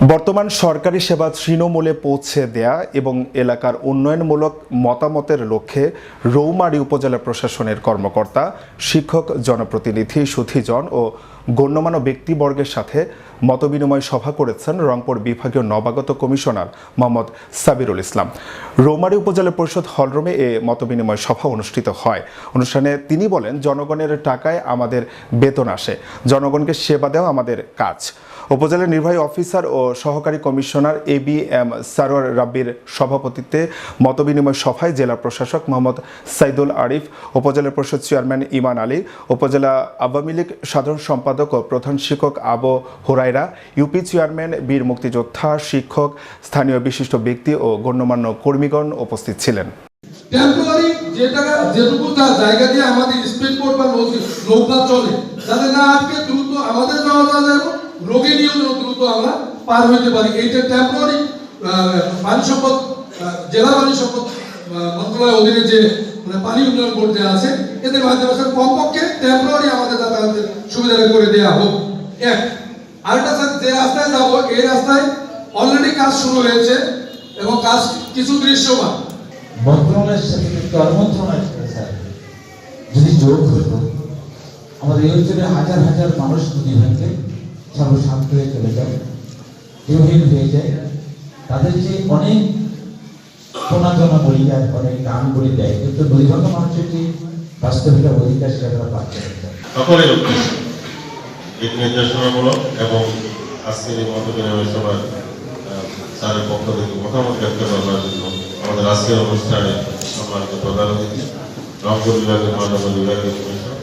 বর্তমান সরকারি সেবা তৃণমূলে পৌঁছে দেয়া এবং এলাকার উন্নয়নমূলক মতামতের লক্ষ্যে রৌমারি উপজেলা প্রশাসনের কর্মকর্তা, শিক্ষক, জনপ্রতিনিধি সুথিজন ও গণ্যমান্য ব্যক্তিবর্গের সাথে মতবিনিময় সভা করেছেন রংপুর বিভাগীয় নবাগত কমিশনার মোহাম্মদ সাবিরুল ইসলাম। রৌমারী উপজেলা পরিষদ হলরুমে এ মতবিনিময় সভা অনুষ্ঠিত হয়। অনুষ্ঠানে তিনি বলেন, জনগণের টাকায় আমাদের বেতন আসে। জনগণকে সেবা দেওয়া আমাদের কাজ। উপজেলা নির্বাহী অফিসার ও সহকারী commissioner A B M Sarwar রাব্বির সভাপতিত্বে মতবিনিময় সভায় জেলা প্রশাসক মোহাম্মদ সাইদুল আরিফ, উপজেলা পরিষদ চেয়ারম্যান ইমান আলী, উপজেলা আওয়ামী লীগ সাধারণ সম্পাদক ও প্রধান শিক্ষক আবু হুরাইরা ইউপি চেয়ারম্যান, বীর মুক্তিযোদ্ধা, শিক্ষক, স্থানীয় বিশিষ্ট ব্যক্তি ও গণ্যমান্য কর্মীগণ উপস্থিত ছিলেন। টেম্পোরারি যে টাকা, যেটুকু তার জায়গা দিয়ে আমাদের স্পিড বোট বা নৌকা চলে যাতে না আজকে দ্রুত আমাদের রোগী দ্রুত আমরা পার হইতে পারি। এইটা টেম্পোরারি পানি সম্পদ জেলা পানি সম্পদ মন্ত্রণালয়ের অধীনে যে মানে পানি উন্নয়ন বোর্ড যে আছে, এদের মাধ্যমে কমপক্ষে টেম্পোরারি আমাদের যাতায়াতের সুবিধাটা করে দেওয়া হোক। এক আরেকটা স্যার যে রাস্তায় যাব এই রাস্তায় অলরেডি কাজ শুরু হয়েছে এবং কাজ কিছু দৃশ্যমান। মন্ত্রণালয়ের সাথে কিন্তু আর মন্ত্রণালয়ের সাথে স্যার। যদি যোগ হতো আমাদের এই অঞ্চলে হাজার হাজার মানুষ নদী ভাঙতে সর্বশান্ত হয়ে চলে যায় কেউহীন হয়ে যায়। তাদের যে অনেক প্রণাজনা বলি যায় অনেক গান বলি দেয় কিন্তু নদী মানুষের যে বাস্তবিকতা অধিকার সেটা তারা পাচ্ছে না সকলের উদ্দেশ্যে। দিক নির্দেশনামূলক এবং আজকের এই মতবিনিময় সভায় স্যারের পক্ষ থেকে মতামত ব্যক্ত করার জন্য আমাদের আজকের অনুষ্ঠানে সম্মানিত প্রধান অতিথি, রংপুর বিভাগের মাননীয় বিভাগীয় কমিশন